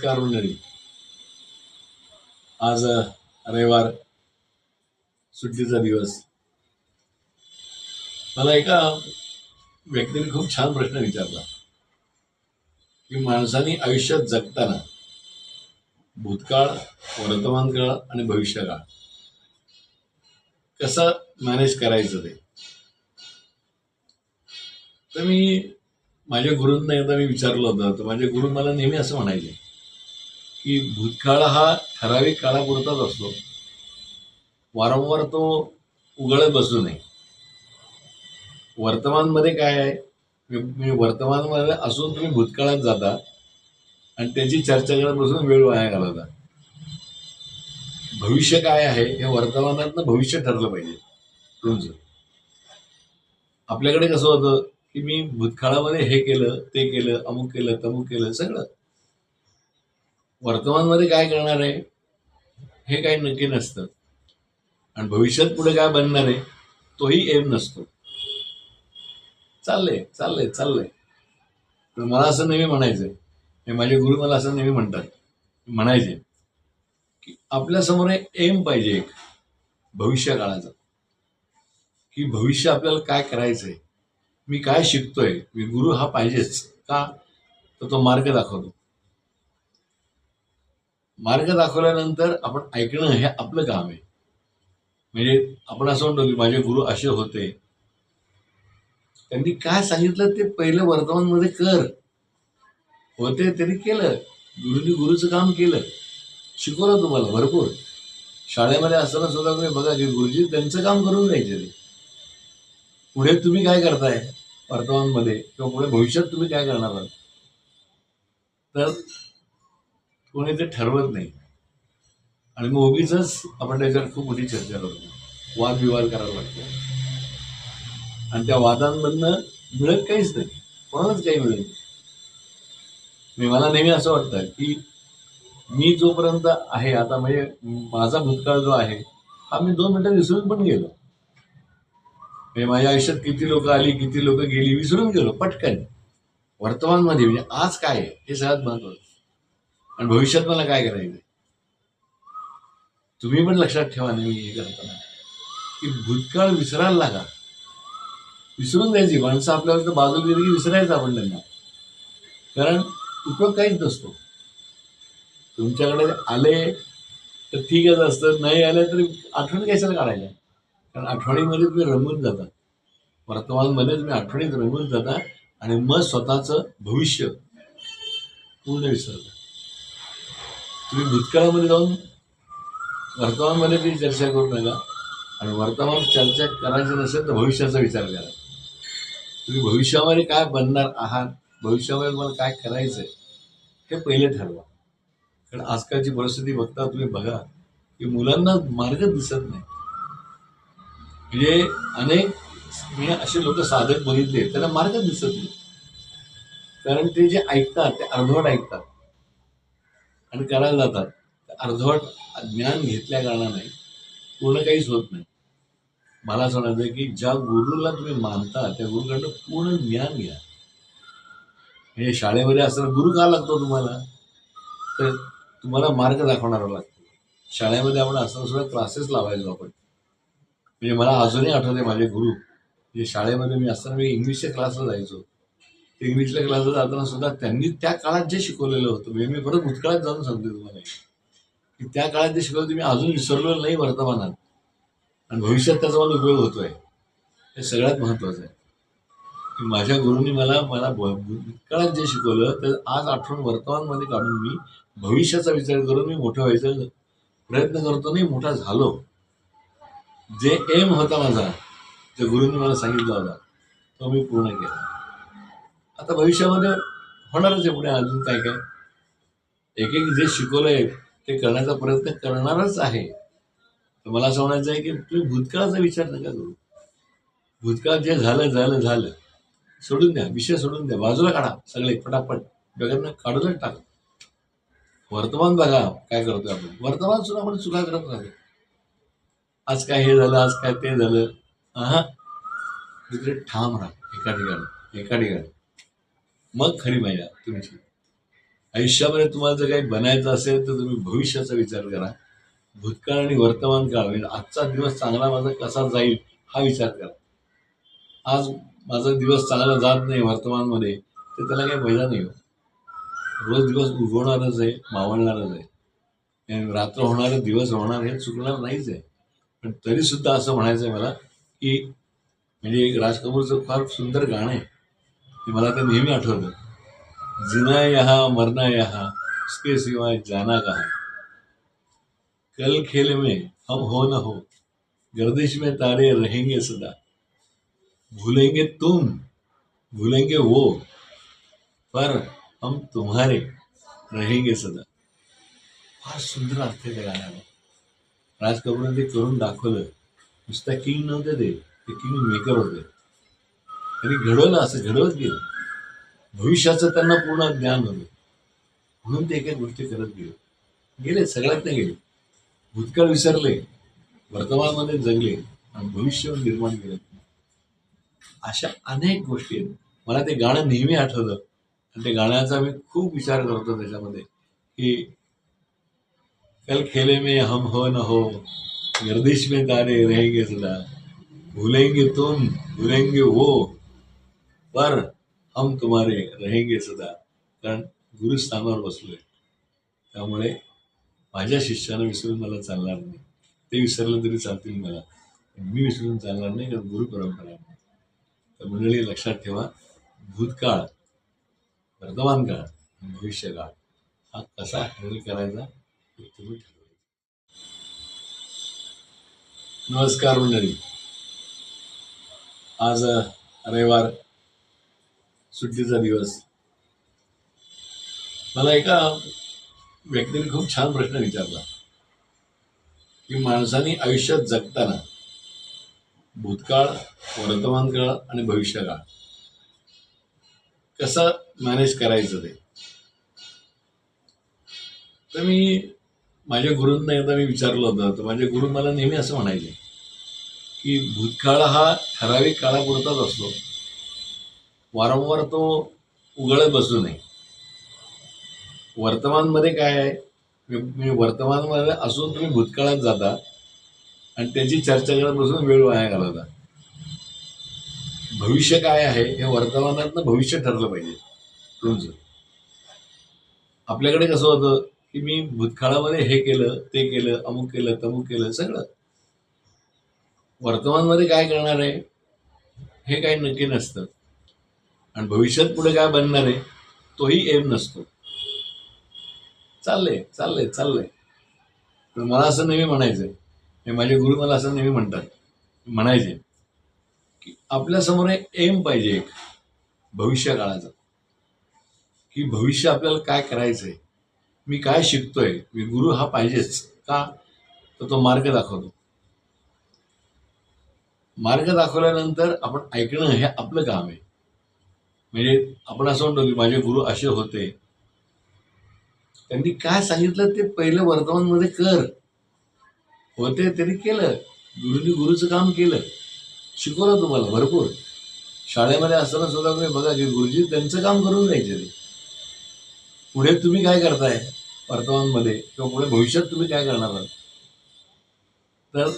नमस्कार मंडळी आज रविवार सुट्टीचा दिवस. मला एका व्यक्तीने खूप छान प्रश्न विचारला. की माणसाने आयुष्यात जगताना भूतकाळ वर्तमान काळ आणि भविष्यकाळ कसं मॅनेज करायचं ते? तर मी माझ्या गुरूंना एकदा मी विचारलं होतं. तर माझे गुरु मला नेहमी असं म्हणायचे की भूतकाळ हा ठराविक काळापुरताच असतो. वारंवार तो उघडत बसू नये. वर्तमानमध्ये काय आहे? मी- वर्तमानमध्ये असून तुम्ही भूतकाळात जाता आणि त्याची चर्चा करत बसून वेळ वाया घालवता. भविष्य काय आहे हे वर्तमानातनं भविष्य ठरलं पाहिजे. तुमचं. आपल्याकडे कसं होतं की मी भूतकाळामध्ये हे केलं ते केलं अमुक केलं तमुक केलं सगळं. वर्तमानमध्ये काय करणार आहे हे काही नक्की नसतं. आणि भविष्यात पुढे काय बनणार आहे तोही एम नसतो. चाललंय चाललंय चाललंय. तर मला असं नेहमी म्हणायचंय हे माझे गुरु मला असं नेहमी म्हणतात म्हणायचे की आपल्यासमोर एम पाहिजे एक भविष्य काळाचा. की भविष्य आपल्याला काय करायचंय मी काय शिकतोय मी गुरु हा पाहिजेच का? तर तो मार्ग दाखवतो. मार्ग दाखवल्यानंतर आपण ऐकणं हे आपलं काम आहे. म्हणजे आपण असं म्हणतो की माझे गुरु असे होते. त्यांनी काय सांगितलं ते पहिलं वर्तमानमध्ये कर. होते त्यांनी केलं. गुरुनी गुरुचं काम केलं. शिकवलं तुम्हाला भरपूर. शाळेमध्ये असताना सुद्धा तुम्ही बघा की गुरुजी त्यांचं काम करून द्यायचे ते. पुढे तुम्ही काय करताय? वर्तमानमध्ये किंवा पुढे भविष्यात तुम्ही काय करणार आहात? तर कोणी ते ठरवत नाही. आणि मग उगीच आपण त्याच्यावर खूप मोठी चर्चा करतो वादविवाद करायला लागतो. आणि त्या वादांमधनं मिळत काहीच नाही. कोणालाच काही मिळत नाही. म्हणजे मला नेहमी असं वाटतं की मी जोपर्यंत आहे आता म्हणजे माझा भूतकाळ जो आहे हा मी दोन मिनटं विसरून पण गेलो. म्हणजे माझ्या आयुष्यात किती लोक आली किती लोक गेली विसरून गेलो पटकन. वर्तमानमध्ये म्हणजे आज काय आहे हे सगळ्यात महत्वाचं आणि भविष्यात मला काय करायचं तुम्ही पण लक्षात ठेवा नेहमी हे करताना. की भूतकाळ विसरायला लागा. विसरून द्यायची माणसं आपल्याला बाजूला गेली की विसरायचं आपण त्यांना. कारण उपयोग काहीच नसतो. तुमच्याकडे आले तर ठीकच असतं. नाही आले तरी आठवण कशाला काढायला कारण आठवणीमध्ये तुम्ही रंगून जाता वर्तमानमध्ये तुम्ही आठवणीत रंगून जाता आणि मग स्वतःचं भविष्य पूर्ण विसरता तुम्ही भूतकाळामध्ये जाऊन वर्तमानमध्ये ती चर्चा करू नका. आणि वर्तमान चर्चा करायची नसेल तर भविष्याचा विचार करा. तुम्ही भविष्यामध्ये काय बनणार आहात? भविष्यामध्ये तुम्हाला काय करायचंय? हे पहिले ठरवा. कारण आजकालची परिस्थिती बघता तुम्ही बघा की मुलांना मार्ग दिसत नाही. म्हणजे अनेक मी असे लोक साधक बघितले त्यांना मार्ग दिसत नाही. कारण ते जे ऐकतात ते अर्धवट ऐकतात. आणि करायला जातात. अर्धवट ज्ञान घेतल्या कारणाने पूर्ण काहीच होत नाही. मला असं म्हणायचं की ज्या गुरुला तुम्ही मानता त्या गुरुकडनं पूर्ण ज्ञान घ्या. म्हणजे शाळेमध्ये असताना गुरु का लागतो तुम्हाला? तर तुम्हाला मार्ग दाखवणारा लागतो. शाळेमध्ये आपण असताना सुद्धा क्लासेस लावायचो आपण. म्हणजे मला अजूनही आठवते माझे गुरु. म्हणजे शाळेमध्ये मी असताना मी इंग्लिशच्या क्लासला जायचो. इंग्लिशला क्लास क्लासला जाताना सुद्धा त्यांनी त्या काळात जे शिकवलेलं होतं म्हणजे मी परत भूतकाळात जाऊन सांगते तुम्हाला की त्या काळात जे शिकवलं ते मी अजून विसरलो नाही वर्तमानात. आणि भविष्यात त्याचा मला उपयोग होतोय. हे सगळ्यात महत्वाचं आहे. की माझ्या गुरुनी मला मला भ- भूतकाळात जे शिकवलं ते आज आठवण वर्तमानमध्ये काढून मी भविष्याचा विचार करून मी मोठं व्हायचा प्रयत्न करतो नाही मोठा झालो. जे एम होता माझा जे गुरुंनी मला सांगितला होता तो मी पूर्ण केला. आता भविष्यामध्ये होणारच आहे पुढे अजून काय काय. एक एक जे शिकवलंय ते करण्याचा प्रयत्न करणारच आहे. तर मला असं म्हणायचं आहे की तुम्ही भूतकाळाचा विचार नका करू. भूतकाळ जे झालं झालं झालं सोडून द्या विषय सोडून द्या बाजूला काढा सगळे पटापट डोक्यातनं काढूनच टाका. वर्तमान बघा काय करतो आपण. वर्तमान सुद्धा आपण चुका करत राहतो आज काय हे झालं आज काय ते झालं. हा तिकडे ठाम राहा. एका ठिकाणी एका ठिकाणी. मग खरी मजा तुमची आयुष्यामध्ये तुम्हाला जर काही बनायचं असेल तर तुम्ही भविष्याचा विचार करा. भूतकाळ आणि वर्तमान काळ म्हणजे आजचा दिवस चांगला माझा कसा जाईल हा विचार करा. आज माझा दिवस चांगला जात नाही वर्तमानमध्ये तर त्याला काही फायदा नाही हो. रोज दिवस उगवणारच आहे मावळणारच आहे. रात्र होणार दिवस होणार हे चुकणार नाहीच आहे. पण तरीसुद्धा असं म्हणायचं आहे मला की म्हणजे एक राज कपूरचं फार सुंदर गाणं आहे. ते मला ते नेहमी आठवतं. जिना यहाँ मरना यहाँ उसके सिवाय जाना कहा? कल खेल में हम हो न हो, गर्दिश में तारे रहेंगे सदा। भूलेंगे तुम, भूलेंगे वो, पर हम तुम्हारे रहेंगे सदा। फार सुंदर अर्थ आहे त्या गाण्याला. राज कपूरने ते करून दाखवलं. नुसता किंग नव्हते ते किंग मेकर होते. त्यांनी घडवलं असं घडवत गेलं. भविष्याचं त्यांना पूर्ण ज्ञान होतं. म्हणून ते एका गोष्टी करत गेले. गेले सगळ्यात नाही गेले. भूतकाळ विसरले वर्तमानमध्ये जगले आणि भविष्य निर्माण केलं. अशा अनेक गोष्टी आहेत. मला ते गाणं नेहमी आठवलं आणि ते गाण्याचा मी खूप विचार करतो त्याच्यामध्ये की कल खेले में हम हो न हो गर्दिश में तारे रहेंगे सदा. भूलेंगे तुम भूलेंगे वो. पर हम तुम्हारे रहेंगे सदा कारण गुरुस्थानावर बसलोय. त्यामुळे माझ्या शिष्यानं विसरून मला चालणार नाही. ते विसरलं तरी चालतील मला. पण मी विसरून चालणार नाही कारण गुरु परंपरा तर मंडळी लक्षात ठेवा भूतकाळ वर्तमान काळ भविष्य भविष्यकाळ हा कसा हॅन्डल करायचा हे तुम्ही ठरवा. नमस्कार मंडळी. आज रविवार सुट्टीचा दिवस. मला एका व्यक्तीने खूप छान प्रश्न विचारला की माणसाने आयुष्यात जगताना भूतकाळ वर्तमान काळ आणि भविष्यकाळ कसं मॅनेज करायचं ते? तर मी माझ्या गुरूंना एकदा मी विचारलं होतं तर माझे गुरु मला नेहमी असं म्हणायचे की भूतकाळ हा ठराविक काळापुरताच असतो. वारंवार तो उघडत बसू नये. वर्तमानमध्ये काय आहे? म्हणजे वर्तमानमध्ये असून तुम्ही भूतकाळात जाता आणि त्याची चर्चा करत बसून वेळ वाया घालवता. भविष्य काय आहे हे वर्तमानातनं भविष्य ठरलं पाहिजे. तुमचं. आपल्याकडे कसं होतं की मी भूतकाळामध्ये हे केलं ते केलं अमुक केलं तमुक केलं सगळं. वर्तमानमध्ये काय करणार आहे हे काही नक्की नसतं. आणि भविष्यात पुढे काय बनणार आहे तोही एम नसतो. चाललंय चाललंय चाललंय. तर मला असं नेहमी म्हणायचंय हे माझे गुरु मला असं नेहमी म्हणतात म्हणायचे की आपल्यासमोर एक एम पाहिजे एक भविष्य काळाचा. की भविष्य आपल्याला काय करायचंय मी काय शिकतोय मी गुरु हा पाहिजेच का तर तो मार्ग दाखवतो. मार्ग दाखवल्यानंतर आपण ऐकणं हे आपलं काम आहे. म्हणजे आपण असं म्हणतो की माझे गुरु असे होते. त्यांनी काय सांगितलं ते पहिलं वर्तमानमध्ये कर. होते त्यांनी केलं. गुरुनी गुरुचं काम केलं. शिकवलं तुम्हाला भरपूर. शाळेमध्ये असताना सुद्धा तुम्ही बघा की गुरुजी त्यांचं काम करून द्यायचे ते. पुढे तुम्ही काय करताय? वर्तमानमध्ये किंवा पुढे भविष्यात तुम्ही काय करणार आहात? तर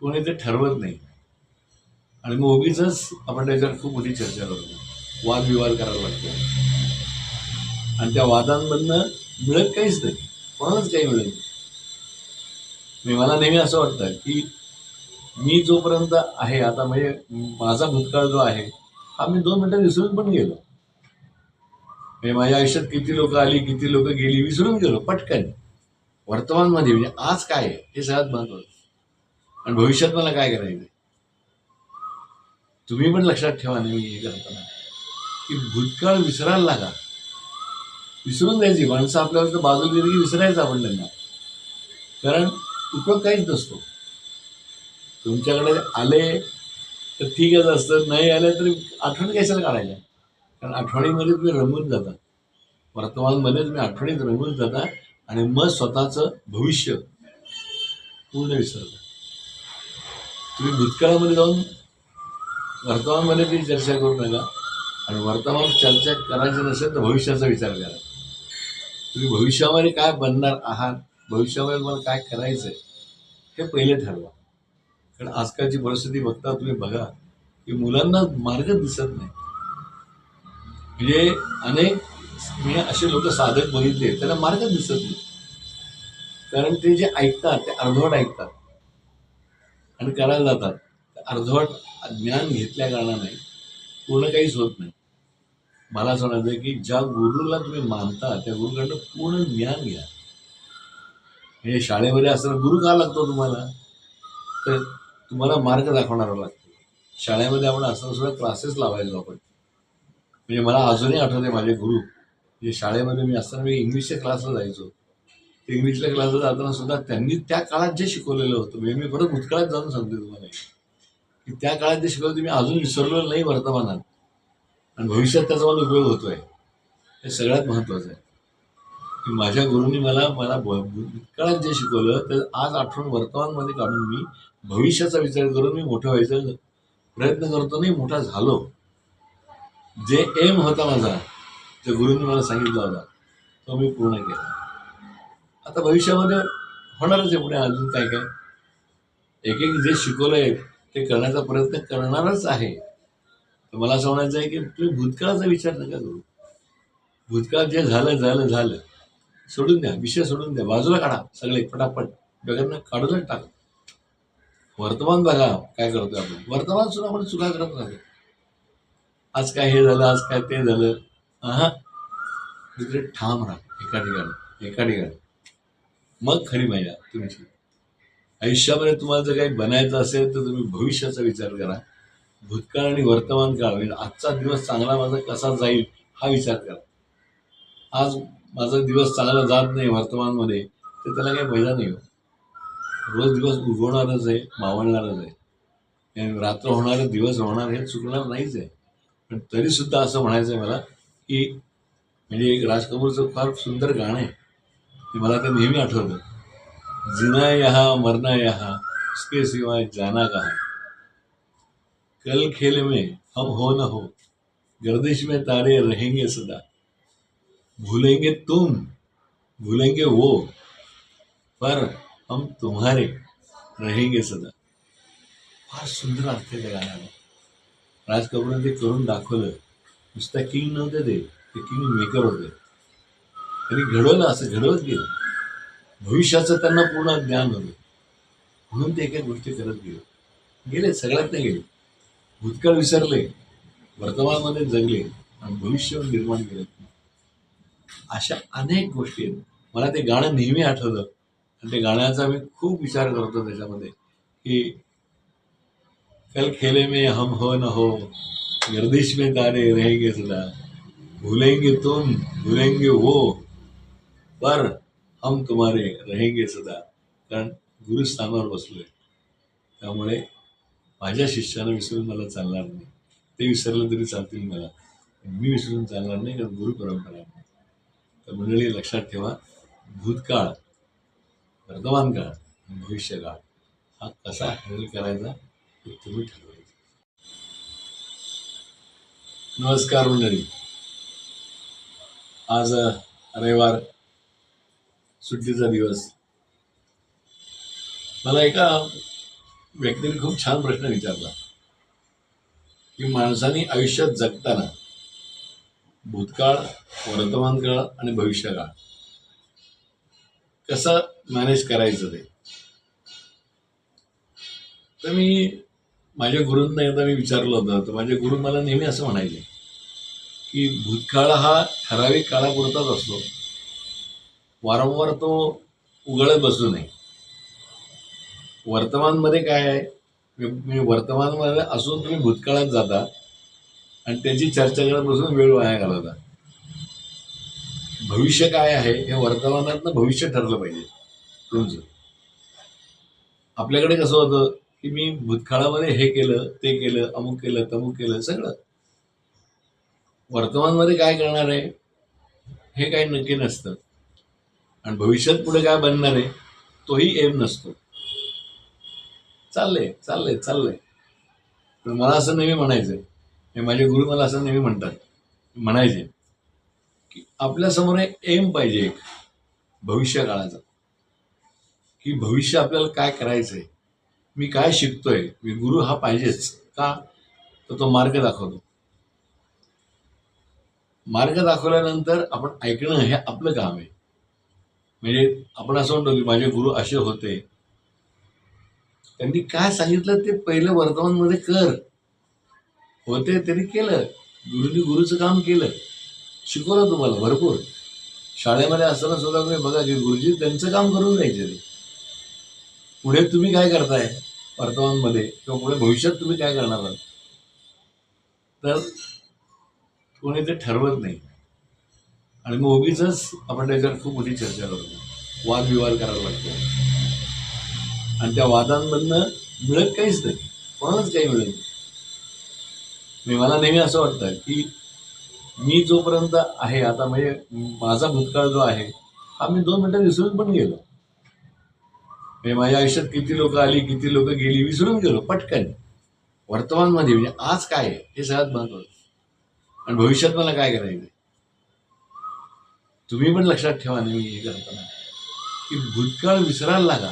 कोणी ते ठरवत नाही. आणि मग उगीच आपण त्याच्यावर खूप मोठी चर्चा करतो वादविवाद करायला लागतो आणि त्या वादांमधनं मिळत काहीच नाही. कोणालाच काही मिळत नाही. म्हणजे मला नेहमी असं वाटतं की मी जोपर्यंत आहे आता म्हणजे माझा भूतकाळ जो आहे हा मी दोन मिनटं विसरून पण गेलो. म्हणजे माझ्या आयुष्यात किती लोक आली किती लोक गेली विसरून गेलो पटकन. वर्तमानमध्ये म्हणजे आज काय आहे हे सगळ्यात महत्वाचं. आणि भविष्यात मला काय करायचं तुम्ही पण लक्षात ठेवा नेहमी हे करताना. की भूतकाळ विसरायला लागा. विसरून द्यायची माणसं आपल्यावर तर बाजूला गेली की विसरायचं आपण त्यांना. कारण उपयोग काहीच नसतो. तुमच्याकडे आले तर ठीकच असतं. नाही आले तरी आठवण कशाला काढायच्या? कारण आठवणीमध्ये तुम्ही रंगून जाता. वर्तमानमध्ये तुम्ही आठवणीत रंगून जाता आणि मग स्वतःचं भविष्य पूर्ण विसरता. तुम्ही भूतकाळामध्ये जाऊन वर्तमानमध्ये ती चर्चा करू नका आणि वर्तमान चर्चा करायची नसेल तर भविष्याचा विचार करा. तुम्ही भविष्यामध्ये काय बनणार आहात? भविष्यामध्ये मला काय करायचंय? हे पहिले ठरवा. कारण आजकालची परिस्थिती बघता तुम्ही बघा की मुलांना मार्ग दिसत नाही. म्हणजे अनेक मी असे लोक साधक बघितले त्यांना मार्ग दिसत नाही. कारण ते जे ऐकतात ते अर्धवट ऐकतात. आणि करायला जातात. अर्धवट ज्ञान घेतल्या कारणाने पूर्ण काहीच होत नाही. मला असं म्हणायचं की ज्या गुरुला तुम्ही मानता त्या गुरुकडनं पूर्ण ज्ञान घ्या. म्हणजे शाळेमध्ये असताना गुरु का लागतो तुम्हाला? तर तुम्हाला मार्ग दाखवणारा लागतो. शाळेमध्ये आपण असताना सुद्धा क्लासेस लावायचो आपण. म्हणजे मला अजूनही आठवते माझे गुरु. म्हणजे शाळेमध्ये मी असताना मी इंग्लिशच्या क्लासला जायचो. ते इंग्लिशच्या क्लासला जाताना सुद्धा त्यांनी त्या काळात जे शिकवलेलं होतं म्हणजे मी परत भूतकाळात जाऊन सांगते तुम्हाला. की त्या काळात जे शिकवलं मी अजून विसरलो नाही वर्तमानात. आणि भविष्यात त्याचा मला उपयोग होतोय. हे सगळ्यात महत्त्वाचं आहे. की माझ्या गुरुंनी मला मला काळात जे शिकवलं ते आज आठवण वर्तमानमध्ये काढून मी भविष्याचा विचार करून मी मोठं व्हायचा प्रयत्न करतो नाही मोठा झालो. जे एम होता माझा जे गुरुंनी मला सांगितला होता तो मी पूर्ण केला. आता भविष्यामध्ये होणारच आहे पुढे अजून काय काय. एक एक जे शिकवलं आहे ते करण्याचा प्रयत्न करणारच आहे. तर मला असं म्हणायचं आहे की तुम्ही भूतकाळाचा विचार नका करू. भूतकाळ जे झालं झालं झालं. सोडून द्या विषय सोडून द्या. बाजूला काढा सगळे पटापट. डोक्यातनं काढूनच टाका. वर्तमान बघा काय करतो आपण. वर्तमान सुद्धा आपण चुका करत राहतो. आज काय हे झालं आज काय ते झालं. हा तिकडे ठाम राहा. एका ठिकाणी एका ठिकाणी. मग खरी मजा तुमची. आयुष्यामध्ये तुम्हाला जर काही बनायचं असेल तर तुम्ही भविष्याचा विचार करा. भूतकाळ आणि वर्तमान काळ म्हणजे आजचा दिवस चांगला माझा कसा जाईल हा विचार करा. आज माझा दिवस चांगला जात नाही वर्तमानमध्ये तर त्याला काही फायदा नाही हो. रोज दिवस उगवणारच आहे मावळणारच आहे. आणि रात्र होणार दिवस होणार हे चुकणार नाहीच आहे. पण तरीसुद्धा असं म्हणायचं आहे मला की म्हणजे एक राज कपूरचं फार सुंदर गाणं आहे. ते मला ते नेहमी आठवतं. जिना यहाँ मरना यहाँ उसके सिवाय जाना कहाँ कल खेल में हम हो न हो, गर्दिश में तारे रहेंगे सदा। भूलेंगे तुम, भूलेंगे वो, पर हम तुम्हारे रहेंगे सदा। फार सुंदर अर्थ आहे त्या गाण्याला राज कपूरने ते करून दाखवलं। नुसता किंग नव्हते ते ते किंग मेकर होते। त्यांनी घडवलं, असं घडवत गेलं। भविष्याचं त्यांना पूर्ण ज्ञान होतं. म्हणून ते एका गोष्टी करत गेले. गेले सगळ्यात नाही गेले. भूतकाळ विसरले वर्तमानमध्ये जगले आणि भविष्य निर्माण केलं. अशा अनेक गोष्टी आहेत. मला ते गाणं नेहमी आठवलं आणि ते गाण्याचा मी खूप विचार करतो त्याच्यामध्ये की कल खेले में हम हो न हो गर्दिश में तारे रहेंगे सदा. भुलेंगे तुम भुलेंगे वो. पर हम तुम्हारे रहेंगे सदा. कारण गुरुस्थानावर बसलोय. त्यामुळे माझ्या शिष्यानं विसरून मला चालणार नाही. ते विसरलं तरी चालतील मला. मी विसरून चालणार नाही कारण गुरु परंपरा तर मंडळी लक्षात ठेवा भूतकाळ वर्तमान काळ भविष्यकाळ हा कसा हॅन्डल करायचा हे तुम्ही ठरवायचं. नमस्कार मंडळी. आज रविवार सुट्टीचा दिवस. मला एका व्यक्तीने खूप छान प्रश्न विचारला की माणसाने आयुष्यात जगताना भूतकाळ वर्तमान काळ आणि भविष्यकाळ कसं मॅनेज करायचं ते? तर मी माझ्या गुरूंना एकदा मी विचारलं होतं. तर माझे गुरु मला नेहमी असं म्हणायचे की भूतकाळ हा ठराविक काळापुरताच असतो. वारंवार तो उघडत बसू नये. वर्तमानमध्ये काय आहे? म्हणजे वर्तमानमध्ये असून तुम्ही भूतकाळात जाता आणि त्याची चर्चा करत बसून वेळ वाया घालवता. भविष्य काय आहे हे वर्तमानातनं भविष्य ठरलं पाहिजे. तुमचं. आपल्याकडे कसं होतं की मी भूतकाळामध्ये हे केलं ते केलं अमुक केलं तमुक केलं सगळं. वर्तमानमध्ये काय करणार आहे हे काही नक्की नसतं. आणि भविष्यात पुढे काय बनणार आहे तोही एम नसतो. चाललंय चाललंय चाललंय. पण मला असं नेहमी म्हणायचंय हे माझे गुरु मला असं नेहमी म्हणतात म्हणायचे की आपल्यासमोर एक एम पाहिजे एक भविष्य काळाचा. की भविष्य आपल्याला काय करायचंय मी काय शिकतोय मी गुरु हा पाहिजेच का? तर तो मार्ग दाखवतो. मार्ग दाखवल्यानंतर आपण ऐकणं हे आपलं काम आहे. म्हणजे आपण असं म्हणतो की माझे गुरु असे होते. त्यांनी काय सांगितलं ते पहिलं वर्तमानमध्ये कर. होते त्यांनी केलं. गुरुनी गुरुचं काम केलं. शिकवलं तुम्हाला भरपूर. शाळेमध्ये असताना सुद्धा तुम्ही बघा की गुरुजी त्यांचं काम करून जायचे ते. पुढे तुम्ही काय करताय? वर्तमानमध्ये किंवा पुढे भविष्यात तुम्ही काय करणार आहात? तर कोणी ते ठरवत नाही. आणि मग उगीच आपण त्याच्यावर खूप मोठी चर्चा करतो वादविवाद करायला लागतो. आणि त्या वादांमधनं मिळत काहीच नाही. कोणालाच काही मिळत नाही. म्हणजे मला नेहमी असं वाटतं की मी जोपर्यंत आहे आता म्हणजे माझा भूतकाळ जो आहे हा मी दोन मिनटं विसरून पण गेलो. म्हणजे माझ्या आयुष्यात किती लोक आली किती लोक गेली विसरून गेलो पटकन. वर्तमानमध्ये म्हणजे आज काय आहे हे सगळ्यात महत्वाचं. आणि भविष्यात मला काय करायचं तुम्ही पण लक्षात ठेवा नेहमी हे करताना की भूतकाळ विसरायला लागा.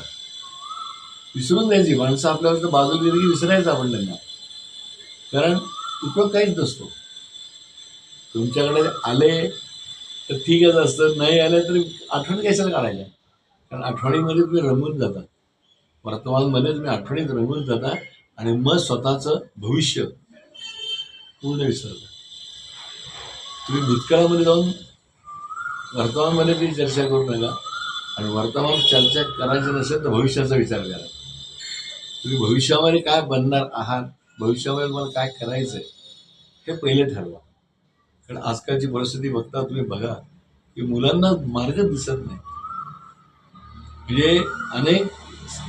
विसरून द्यायची माणसं आपल्यावर बाजूला गेली की विसरायचं आपण त्यांना. कारण उपयोग काहीच नसतो. तुमच्याकडे आले तर ठीकच असतं. नाही आले तरी आठवणी कशाला काढायच्या? कारण आठवणीमध्ये तुम्ही रमून जाता. वर्तमानमध्ये तुम्ही आठवणीत रंगून जाता आणि मग स्वतःचं भविष्य पूर्ण विसरता. तुम्ही भूतकाळामध्ये जाऊन वर्तमानमध्ये ती चर्चा करू नका आणि वर्तमान चर्चा करायची नसेल तर भविष्याचा विचार करा. तुम्ही भविष्यामध्ये काय बनणार आहात? भविष्यामध्ये तुम्हाला काय करायचं आहे हे पहिले ठरवा. कारण आजकालची परिस्थिती बघता तुम्ही बघा की मुलांना मार्ग दिसत नाही. म्हणजे अनेक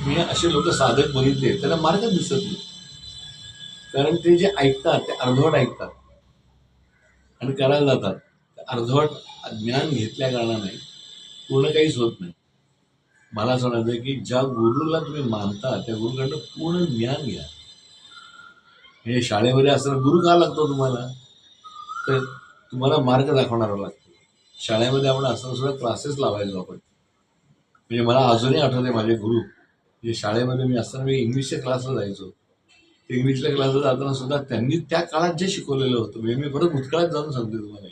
मी असे लोक साधक बघितले त्यांना मार्ग दिसत नाही. कारण ते जे ऐकतात ते अर्धवट ऐकतात. आणि करायला जातात. अर्धवट ज्ञान घेतल्या कारणाने पूर्ण काहीच होत नाही. मला असं म्हणायचं की ज्या गुरुला तुम्ही मानता त्या गुरुकडनं पूर्ण ज्ञान घ्या. म्हणजे शाळेमध्ये असताना गुरु का लागतो तुम्हाला? तर तुम्हाला मार्ग दाखवणारा लागतो. शाळेमध्ये आपण असताना सुद्धा क्लासेस लावायचो आपण. म्हणजे मला अजूनही आठवते माझे गुरु. म्हणजे शाळेमध्ये मी असताना मी इंग्लिशच्या क्लासला जायचो. ते इंग्लिशच्या क्लासला जाताना सुद्धा त्यांनी त्या काळात जे शिकवलेलं होतं म्हणजे मी परत भूतकाळात जाऊन सांगते तुम्हाला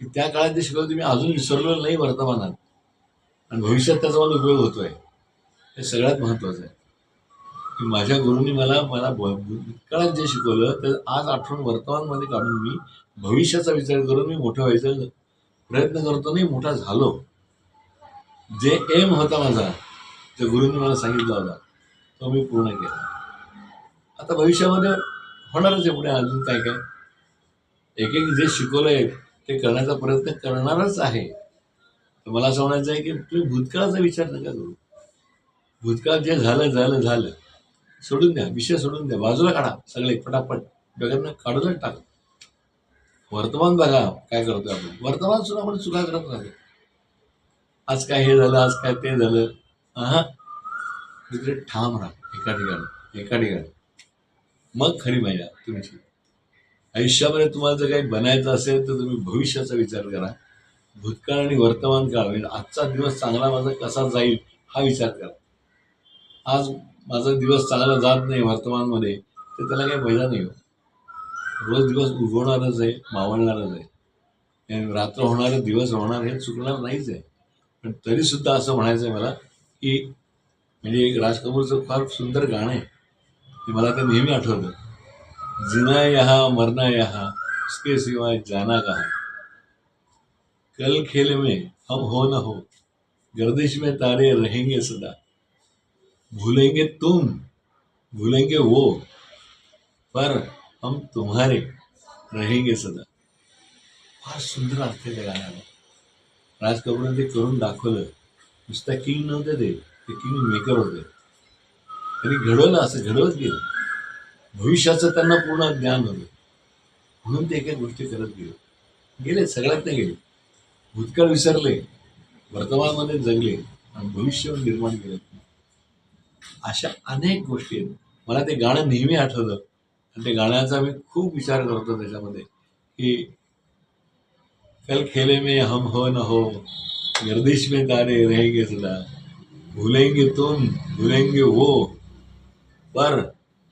की त्या काळात जे शिकवलं मी अजून विसरलो नाही वर्तमानात. आणि भविष्यात त्याचा मला उपयोग होतोय. हे सगळ्यात महत्त्वाचं आहे. की माझ्या गुरुनी मला मला भ- भूतकाळात जे शिकवलं ते आज आठवण वर्तमानमध्ये काढून मी भविष्याचा विचार करून मी मोठं व्हायचा प्रयत्न करतो नाही मोठा झालो. जे एम होता माझा जे गुरुंनी मला सांगितला होता तो मी पूर्ण केला. आता भविष्यामध्ये होणारच आहे पुढे अजून काय काय. एक एक जे शिकवलं आहे ते करण्याचा प्रयत्न करणारच आहे. तर मला असं म्हणायचं आहे की तुम्ही भूतकाळाचा विचार नका करू. भूतकाळ जे झालं झालं झालं. सोडून द्या विषय सोडून द्या. बाजूला काढा सगळे पटापट डोक्यातनं काढूनच टाका. वर्तमान बघा काय करतो आपण. वर्तमान सुद्धा आपण चुका करत राहतो आज काय हे झालं आज काय ते झालं. हा तिकडे ठाम राहा एका ठिकाणी एका ठिकाणी. मग खरी मजा तुमची. आयुष्यामध्ये तुम्हाला जर काही बनायचं असेल तर तुम्ही भविष्याचा विचार करा. भूतकाळ आणि वर्तमान काळ म्हणजे आजचा दिवस चांगला माझा कसा जाईल हा विचार करा. आज माझा दिवस चांगला जात नाही वर्तमानमध्ये तर त्याला काही फायदा नाही हो. रोज दिवस उगवणारच आहे मावळणारच आहे. रात्र होणारे दिवस होणार हे चुकणार नाहीच आहे. पण तरीसुद्धा असं म्हणायचं आहे मला की म्हणजे एक राज कपूरचं फार सुंदर गाणं आहे. ते मला ते नेहमी आठवतं. जिना यहाँ, मरना यहाँ, उसके सिवाय जाना कहाँ कल खेल में हम हो न हो, गर्दिश में तारे रहेंगे सदा। भूलेंगे तुम, भूलेंगे वो, पर हम तुम्हारे रहेंगे सदा। फार सुंदर अर्थ आहे त्या राज कपूरने ते करून दाखवलं। नुसता किंग नव्हते ते ते किंग मेकर होते। त्यांनी घडवलं असं, घडवत गेलं। भविष्याचं त्यांना पूर्ण ज्ञान होतं म्हणून ते एका गोष्टी करत गेले. गेले सगळ्यात नाही गेले. भूतकाळ विसरले वर्तमानमध्ये जगले आणि भविष्य निर्माण केलं. अशा अनेक गोष्टी आहेत. मला ते गाणं नेहमी आठवलं आणि ते गाण्याचा मी खूप विचार करतो त्याच्यामध्ये की कल खेले में हम हो न हो गर्दिश में तारे रहेंगे सदा. भूलेंगे तुम भूलेंगे वो. पर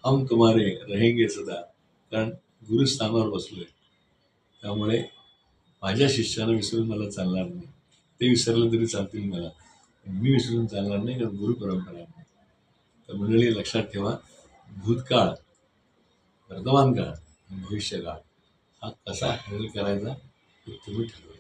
हम तुम्हारे रहेंगे सदा. कारण गुरुस्थानावर बसलो आहे त्यामुळे माझ्या शिष्यानं विसरून मला चालणार नाही. ते विसरलं तरी चालतील मला. मी विसरून चालणार नाही कारण गुरु परंपरा आहे. तर मंडळी लक्षात ठेवा भूतकाळ वर्तमान काळ भविष्यकाळ हा कसा हँडल करायचा हे तुम्ही ठरवा.